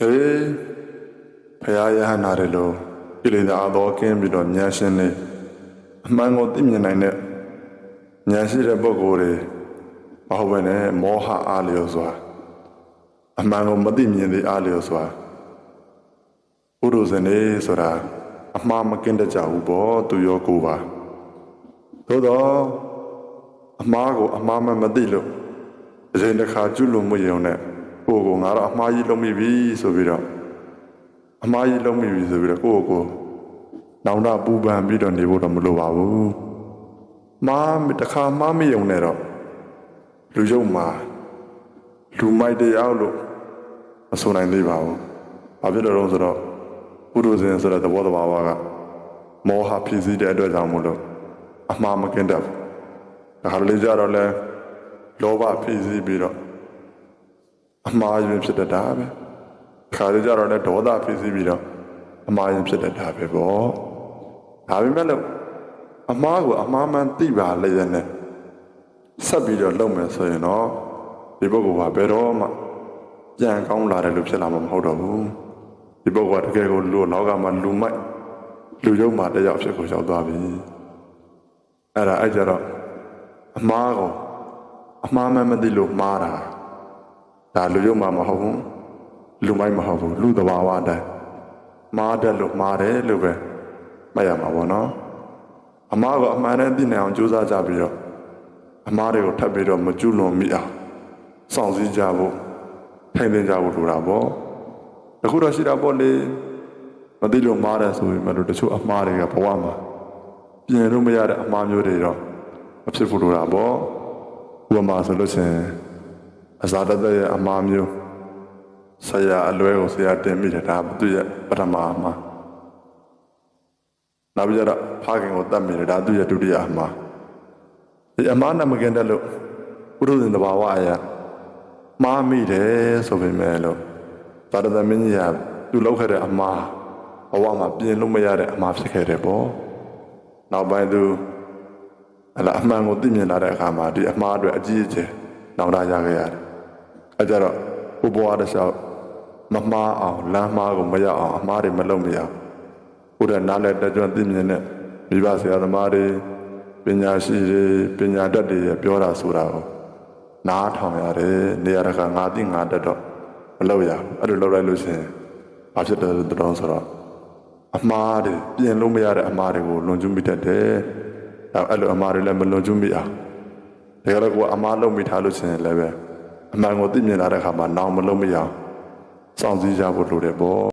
အေးဖရာယဟနာတယ်လို့ကိလေသာအတော်ကင်းပြီးတော့ဉာဏ်ရှင်နေအမှန်ကိုသိမြင်နိုင်တဲ့ဉာဏ်ရှိတဲ့ပုဂ္ဂိုလ်တွေမဟုတ်ဘဲနဲ့မောဟအားလျော်စွာအမှန်ကိုမသိမြင်သေးအားလျော်စွာဥဒုဇနေဆိုတာအမှားမကင်းတတ်ကြဘူးပေါ့သူရောကိုယ်ပါသို့တော့အမှားကိုအမှားမှမသိလို့အရင်တစ်ခါကျွလို့မရုံနဲ့ ကိုယ်ကိုငါတော့အမှားကြီးလုပ်မိပြီဆိုပြီးတော့အမှားကြီးလုပ်မိပြီဆိုပြီးတော့ကိုယ့်ကိုယ်နောင်တပူပန်ပြီးတော့နေဖို့တော့မလိုပါဘူးမားတစ်ခါမှားမရုံနဲ့တော့လူယုံမှာလူမိုက်တရားလို့မဆိုနိုင်သေးပါဘူးဘာဖြစ်လို့လဲဆိုတော့ပုရုဇဉ်ဆိုတဲ့သဘောတဘာဝကမောဟဖြစ်စည်းတဲ့အတွက်ကြောင့်မို့လို့အမှားမကင်းတတ်ဘူးဒါဟာလေကြတော့လဲလောဘဖြစ်စည်းပြီးတော့ အမှားယွင်းဖြစ်တတ်တာပဲခါရကြတော့လဲဒေါသဖြစ်စည်းပြီးတော့အမှားယွင်းဖြစ်တတ်တာပဲပေါ့ဒါပေမဲ့လို့အမှားကိုအမှားမှန်သိပါလေရဲ့နဲ့ဆက်ပြီးတော့လုပ်မယ်ဆိုရင်တော့ဒီပုဂ္ဂိုလ်ကဘယ်တော့မှပြန်ကောင်းလာတယ်လို့ဖြစ်လာမှာမဟုတ်တော့ဘူးဒီပုဂ္ဂိုလ်ကတကယ်ကိုလူလောကမှာလူမိုက်လူယုံမှာတယောက်ဖြစ်ကိုရောက်သွားပြီအဲ့ဒါအဲ့ကြတော့အမှားကိုအမှားမှန်မသိလို့မှားတာ ဒါလူယုံမှာမဟုတ်ဘူးလူမိုက်မဟုတ်ဘူးလူတဘာဝအတိုင်းမှားတယ်လို့မှားတယ်လို့ပဲမှတ်ရမှာပေါ့နော်အမှားကိုအမှန်တည်းသိနိုင်အောင်ကြိုးစားကြပြီးတော့အမားတွေကိုထပ်ပြီးတော့မကျွလွန်မိအောင်စောင့်စည်းကြဖို့ထိုင်သင်ကြဖို့လိုတာပေါ့အခုတော့ရှိတာပေါ့လေမသိလို့မားတယ်ဆိုရင်မလို့တချို့အမားတွေကဘဝမှာပြင်လို့မရတဲ့အမားမျိုးတွေတော့မဖြစ်ဖို့လိုတာပေါ့ဥပမာဆိုလို့ချင်း အဇာတသက်ရဲ့အမားမျိုးဆရာအလွဲကိုဆရာတင်မိတယ်ဒါသူရဲ့ပထမအမားနောက်ပြီးတော့ဖခင်ကိုတတ်မိတယ်ဒါသူရဲ့ဒုတိယအမားဒီအမားနဲ့မကင်တဲ့လို့ပုရုဇဉ်တဘာဝအရာမှားမိတယ်ဆိုပေမဲ့လို့သာရသမင်းကြီးကသူလောက်ခဲ့တဲ့အမားဘဝမှာပြင်လို့မရတဲ့အမားဖြစ်ခဲ့တယ်ပေါ့နောက်ပိုင်းသူအလားအမှန်ကိုသိမြင်လာတဲ့အခါမှာဒီအမားအတွက်အကြီးအကျယ်နောင်တရခဲ့ရတယ် အဲကြတော့ဘုဘွားတစ်လျှောက်မမှားအောင်လမ်းမှားကိုမရအောင်အမားတွေမလုပ်မရအောင်ဘုရားနားလည်းတကြွသိမြင်တဲ့မိဘဆရာသမားတွေပညာရှိတွေပညာတတ်တွေပြောတာဆိုတာကိုနားထောင်ရတယ်နေရာတကာငါသိငါတတ်တော့မလုပ်ရဘူးအဲ့လိုလုပ်လိုက်လို့ရှိရင်ဘာဖြစ်တယ်တော်ဆိုတော့အမှားတွေပြင်လို့မရတဲ့အမှားတွေကိုလွန်ကျူးမိတတ်တယ်ဒါအဲ့လိုအမှားတွေလည်းမလွန်ကျူးမိအောင်ဒါကြတော့ကအမှားလုပ်မိထားလို့ရှိရင်လည်းပဲ အမှန်ကိုသိမြင်လာတဲ့အခါမှာနောင်မလုပ်မရအောင်စောင့်စည်းကြဖို့လိုတယ်ပေါ့